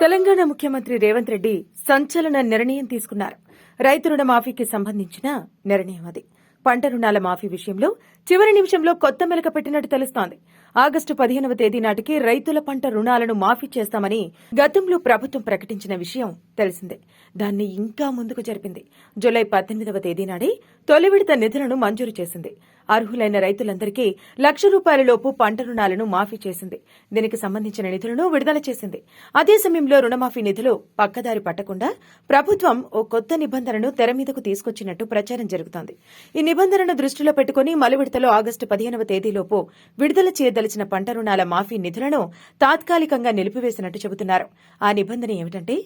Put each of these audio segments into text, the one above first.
తెలంగాణ ముఖ్యమంత్రి రేవంత్ రెడ్డి సంచలన నిర్ణయం తీసుకున్నారు. రైతు రుణ మాఫీకి సంబంధించిన నిర్ణయం అది. పంట రుణాల మాఫీ విషయంలో చివరి నిమిషంలో కొత్త మెలక పెట్టినట్టు తెలుస్తోంది. ఆగస్టు పదిహేనవ తేదీ నాటికి రైతుల పంట రుణాలను మాఫీ చేస్తామని గతంలో ప్రభుత్వం ప్రకటించిన విషయం తెలిసిందే. దాన్ని ఇంకా ముందుకు జరిపింది. జులై పద్దెనిమిదవ తేదీ నాడే తొలి విడత నిధులను మంజూరు చేసింది. అర్హులైన రైతులందరికీ లక్ష రూపాయల లోపు పంట రుణాలను మాఫీ చేసింది. దీనికి సంబంధించిన నిధులను విడుదల చేసింది. అదే సమయంలో రుణమాఫీ నిధులు పక్కదారి పట్టకుండా ప్రభుత్వం ఓ కొత్త నిబంధనను తెర మీదకు తీసుకొచ్చినట్టు ప్రచారం జరుగుతోంది. ఈ నిబంధనను దృష్టిలో పెట్టుకుని మలి విడతలో ఆగస్టు పదిహేనవ తేదీలోపు విడుదల చేయదలిచిన పంట రుణాల మాఫీ నిధులను తాత్కాలికంగా నిలిపివేసినట్టు చెబుతున్నారు. ఆ నిబంధన ఏమిటంటే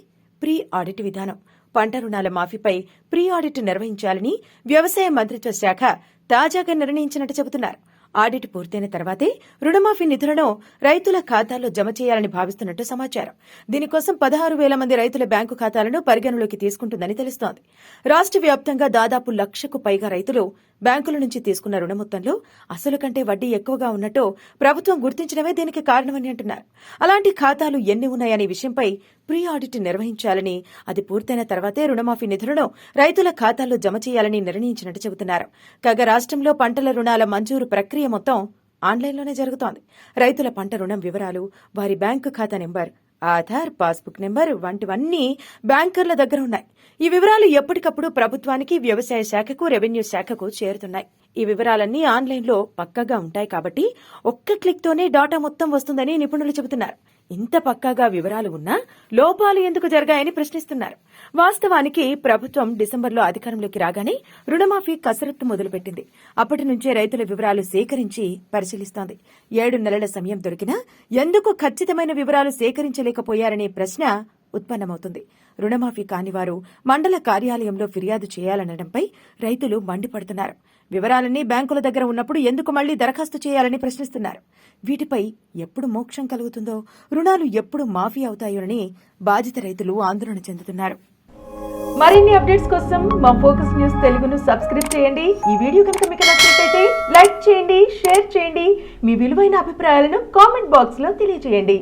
ప్రీ ఆడిట్ విధానం. పంట రుణాల మాఫీపై ప్రీ ఆడిట్ నిర్వహించాలని వ్యవసాయ మంత్రిత్వ శాఖ తాజాగా నిర్ణయించినట్టు చెబుతున్నారు. ఆడిట్ పూర్తయిన తర్వాతే రుణమాఫీ నిధులను రైతుల ఖాతాల్లో జమ చేయాలని భావిస్తున్నట్టు సమాచారం. దీనికోసం పదహారు వేల మంది రైతుల బ్యాంకు ఖాతాలను పరిగణలోకి తీసుకుంటుందని తెలుస్తోంది. రాష్ట్ర వ్యాప్తంగా దాదాపు లక్షకు పైగా రైతులు బ్యాంకుల నుంచి తీసుకున్న రుణ మొత్తంలో అసలు కంటే వడ్డీ ఎక్కువగా ఉన్నట్టు ప్రభుత్వం గుర్తించడమే దీనికి కారణమని అంటున్నారు. అలాంటి ఖాతాలు ఎన్ని ఉన్నాయనే విషయంపై ప్రీ ఆడిట్ నిర్వహించాలని అది పూర్తయిన తర్వాతే రుణమాఫీ నిధులను రైతుల ఖాతాల్లో జమ చేయాలని నిర్ణయించినట్టు చెబుతున్నారు. కాగా రాష్ట్రంలో పంటల రుణాల మంజూరు ప్రక్రియ మొత్తం ఆన్లైన్లోనే జరుగుతోంది. రైతుల పంట రుణం వివరాలు వారి బ్యాంకు ఖాతా నెంబర్ ఆధార్ పాస్బుక్ నెంబర్ వంటివన్నీ బ్యాంకర్ల దగ్గర ఉన్నాయి. ఈ వివరాలు ఎప్పటికప్పుడు ప్రభుత్వానికి వ్యవసాయ శాఖకు రెవెన్యూ శాఖకు చేరుతున్నాయి. ఈ వివరాలన్నీ ఆన్లైన్లో పక్కగా ఉంటాయి కాబట్టి ఒక్క క్లిక్తోనే డాటా మొత్తం వస్తుందని నిపుణులు చెబుతున్నారు. ఇంత పక్కాగా వివరాలు ఉన్నా లోపాలు ఎందుకు జరిగాయని ప్రశ్నిస్తున్నారు. వాస్తవానికి ప్రభుత్వం డిసెంబర్లో అధికారంలోకి రాగానే రుణమాఫీ కసరత్తు మొదలుపెట్టింది. అప్పటి నుంచే రైతుల వివరాలు సేకరించి పరిశీలిస్తోంది. ఏడు నెలల సమయం దొరికినా ఎందుకు ఖచ్చితమైన వివరాలు సేకరించలేకపోయారనే ప్రశ్న ఉత్పన్నమవుతుంది. రుణమాఫీ కానివారు మండల కార్యాలయంలో ఫిర్యాదు చేయాలనడంపై రైతులు మండిపడుతున్నారు. వివరాలన్నీ బ్యాంకుల దగ్గర ఉన్నప్పుడు ఎందుకు మళ్ళీ దరఖాస్తు చేయాలని ప్రశ్నిస్తున్నారు. వీటిపై ఎప్పుడు మోక్షం కలుగుతుందో రుణాలు ఎప్పుడు మాఫీ అవుతాయోనని బాధిత రైతులు ఆందోళన చెందుతున్నారు. మరిన్ని అప్డేట్స్ కోసం మా ఫోకస్ న్యూస్ తెలుగును సబ్స్క్రైబ్ చేయండి. ఈ వీడియో కనుక మీకు నచ్చినట్లయితే లైక్ చేయండి షేర్ చేయండి. మీ విలువైన అభిప్రాయాలను కామెంట్ బాక్స్లో తెలియజేయండి.